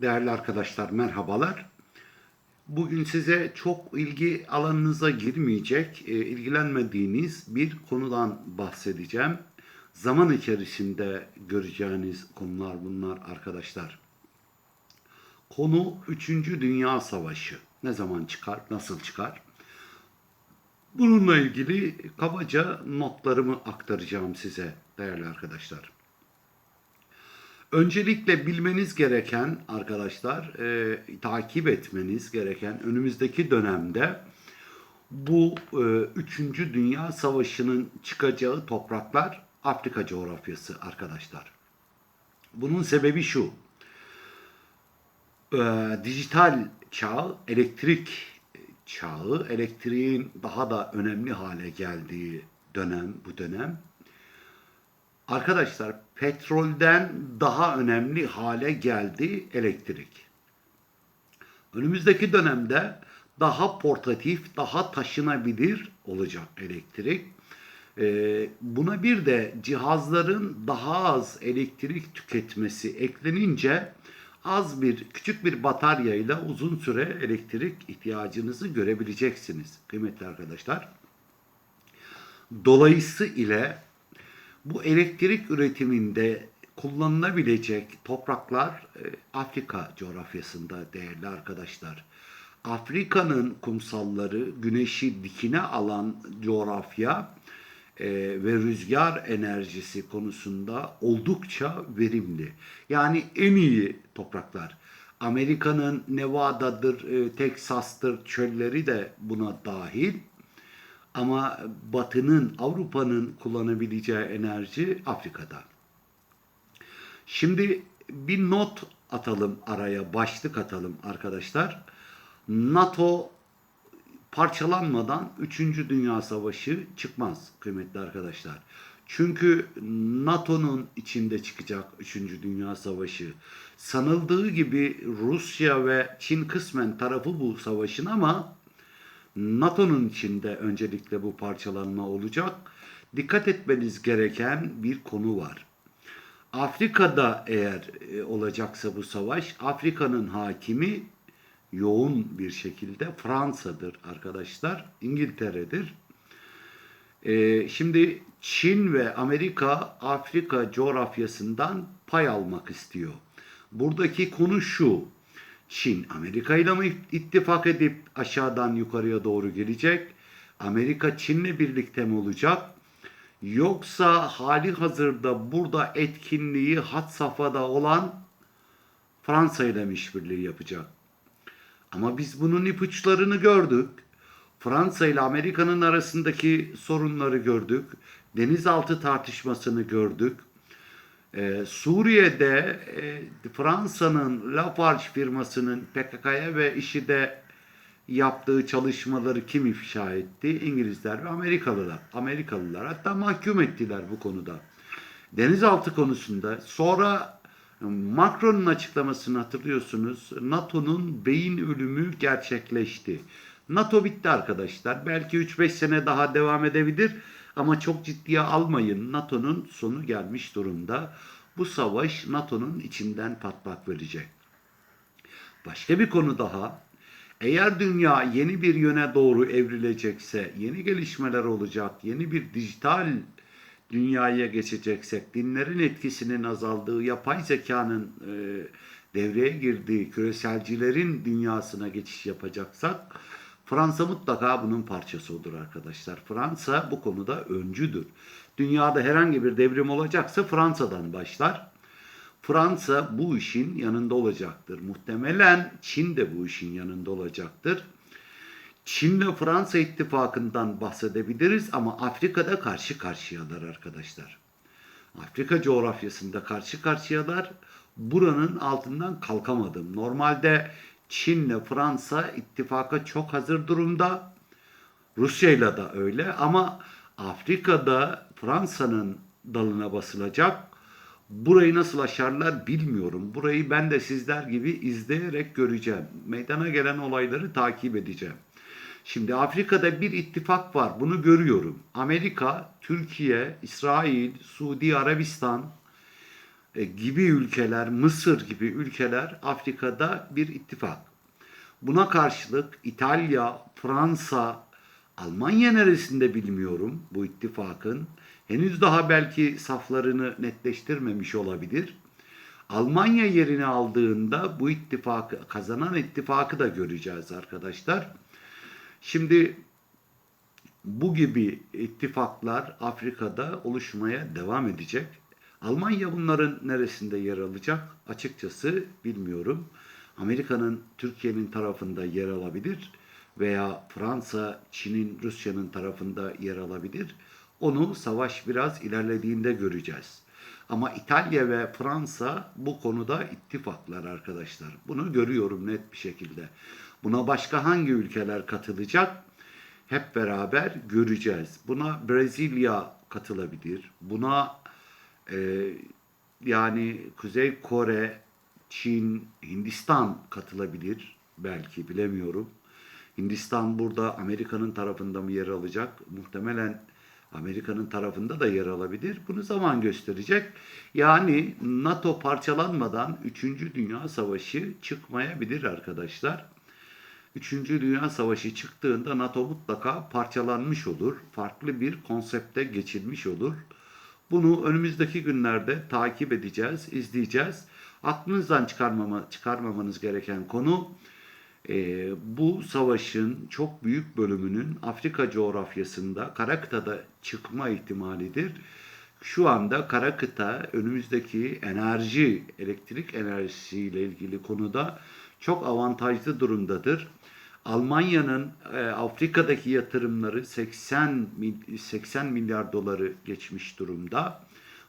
Değerli arkadaşlar merhabalar. Bugün size çok ilgi alanınıza girmeyecek, e, ilgilenmediğiniz bir konudan bahsedeceğim. Zaman içerisinde göreceğiniz konular bunlar arkadaşlar. Konu 3. Dünya Savaşı. Ne zaman çıkar, nasıl çıkar? Bununla ilgili kabaca notlarımı aktaracağım size değerli arkadaşlar. Öncelikle bilmeniz gereken arkadaşlar, e, takip etmeniz gereken önümüzdeki dönemde bu e, 3. Dünya Savaşı'nın çıkacağı topraklar Afrika coğrafyası arkadaşlar. Bunun sebebi şu. E, dijital çağ, elektrik çağı, elektriğin daha da önemli hale geldiği dönem bu dönem. Arkadaşlar petrolden daha önemli hale geldi elektrik. Önümüzdeki dönemde daha portatif, daha taşınabilir olacak elektrik. Ee, buna bir de cihazların daha az elektrik tüketmesi eklenince az bir küçük bir bataryayla uzun süre elektrik ihtiyacınızı görebileceksiniz kıymetli arkadaşlar. Dolayısıyla bu elektrik üretiminde kullanılabilecek topraklar e, Afrika coğrafyasında değerli arkadaşlar. Afrika'nın kumsalları güneşi dikine alan coğrafya e, ve rüzgar enerjisi konusunda oldukça verimli. Yani en iyi topraklar. Amerika'nın Nevada'dır, e, Teksas'tır çölleri de buna dahil. Ama Batı'nın, Avrupa'nın kullanabileceği enerji Afrika'da. Şimdi bir not atalım araya, başlık atalım arkadaşlar. NATO parçalanmadan 3. Dünya Savaşı çıkmaz kıymetli arkadaşlar. Çünkü NATO'nun içinde çıkacak 3. Dünya Savaşı. Sanıldığı gibi Rusya ve Çin kısmen tarafı bu savaşın ama NATO'nun içinde öncelikle bu parçalanma olacak. Dikkat etmeniz gereken bir konu var. Afrika'da eğer e, olacaksa bu savaş, Afrika'nın hakimi yoğun bir şekilde Fransa'dır arkadaşlar, İngiltere'dir. Ee, şimdi Çin ve Amerika Afrika coğrafyasından pay almak istiyor. Buradaki konu şu. Çin Amerika ile mi ittifak edip aşağıdan yukarıya doğru gelecek? Amerika Çin'le birlikte mi olacak? Yoksa hali hazırda burada etkinliği hat safhada olan Fransa ile mi işbirliği yapacak? Ama biz bunun ipuçlarını gördük. Fransa ile Amerika'nın arasındaki sorunları gördük. Denizaltı tartışmasını gördük. Ee, Suriye'de e, Fransa'nın Lafarge firmasının PKK'ya ve IŞİD'e yaptığı çalışmaları kim ifşa etti? İngilizler ve Amerikalılar. Amerikalılar hatta mahkum ettiler bu konuda. Denizaltı konusunda sonra Macron'un açıklamasını hatırlıyorsunuz. NATO'nun beyin ölümü gerçekleşti. NATO bitti arkadaşlar. Belki 3-5 sene daha devam edebilir ama çok ciddiye almayın. NATO'nun sonu gelmiş durumda. Bu savaş NATO'nun içinden patlak verecek. Başka bir konu daha. Eğer dünya yeni bir yöne doğru evrilecekse, yeni gelişmeler olacak, yeni bir dijital dünyaya geçeceksek, dinlerin etkisinin azaldığı, yapay zekanın e, devreye girdiği küreselcilerin dünyasına geçiş yapacaksak, Fransa mutlaka bunun parçası olur arkadaşlar. Fransa bu konuda öncüdür. Dünyada herhangi bir devrim olacaksa Fransa'dan başlar. Fransa bu işin yanında olacaktır. Muhtemelen Çin de bu işin yanında olacaktır. Çin'le Fransa ittifakından bahsedebiliriz ama Afrika'da karşı karşıyalar arkadaşlar. Afrika coğrafyasında karşı karşıyalar. Buranın altından kalkamadım. Normalde Çin'le Fransa ittifaka çok hazır durumda. Rusya'yla da öyle ama Afrika'da Fransa'nın dalına basılacak. Burayı nasıl aşarlar bilmiyorum. Burayı ben de sizler gibi izleyerek göreceğim. Meydana gelen olayları takip edeceğim. Şimdi Afrika'da bir ittifak var. Bunu görüyorum. Amerika, Türkiye, İsrail, Suudi Arabistan gibi ülkeler, Mısır gibi ülkeler Afrika'da bir ittifak. Buna karşılık İtalya, Fransa, Almanya neresinde bilmiyorum bu ittifakın. Henüz daha belki saflarını netleştirmemiş olabilir. Almanya yerini aldığında bu ittifakı kazanan ittifakı da göreceğiz arkadaşlar. Şimdi bu gibi ittifaklar Afrika'da oluşmaya devam edecek. Almanya bunların neresinde yer alacak? Açıkçası bilmiyorum. Amerika'nın Türkiye'nin tarafında yer alabilir veya Fransa, Çin'in, Rusya'nın tarafında yer alabilir. Onu savaş biraz ilerlediğinde göreceğiz. Ama İtalya ve Fransa bu konuda ittifaklar arkadaşlar. Bunu görüyorum net bir şekilde. Buna başka hangi ülkeler katılacak? Hep beraber göreceğiz. Buna Brezilya katılabilir. Buna e, yani Kuzey Kore, Çin, Hindistan katılabilir. Belki bilemiyorum. Hindistan burada Amerika'nın tarafında mı yer alacak? Muhtemelen Amerika'nın tarafında da yer alabilir. Bunu zaman gösterecek. Yani NATO parçalanmadan 3. Dünya Savaşı çıkmayabilir arkadaşlar. Üçüncü Dünya Savaşı çıktığında NATO mutlaka parçalanmış olur. Farklı bir konsepte geçilmiş olur. Bunu önümüzdeki günlerde takip edeceğiz, izleyeceğiz. Aklınızdan çıkarmama, çıkarmamanız gereken konu e, bu savaşın çok büyük bölümünün Afrika coğrafyasında, Karakıta'da çıkma ihtimalidir. Şu anda Karakıta önümüzdeki enerji, elektrik enerjisiyle ilgili konuda çok avantajlı durumdadır. Almanya'nın e, Afrika'daki yatırımları 80 mil- 80 milyar doları geçmiş durumda.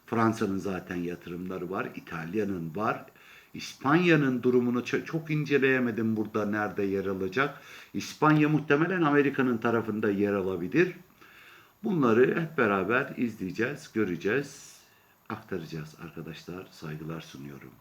Fransa'nın zaten yatırımları var, İtalya'nın var. İspanya'nın durumunu ço- çok inceleyemedim burada nerede yer alacak. İspanya muhtemelen Amerika'nın tarafında yer alabilir. Bunları hep beraber izleyeceğiz, göreceğiz, aktaracağız arkadaşlar. Saygılar sunuyorum.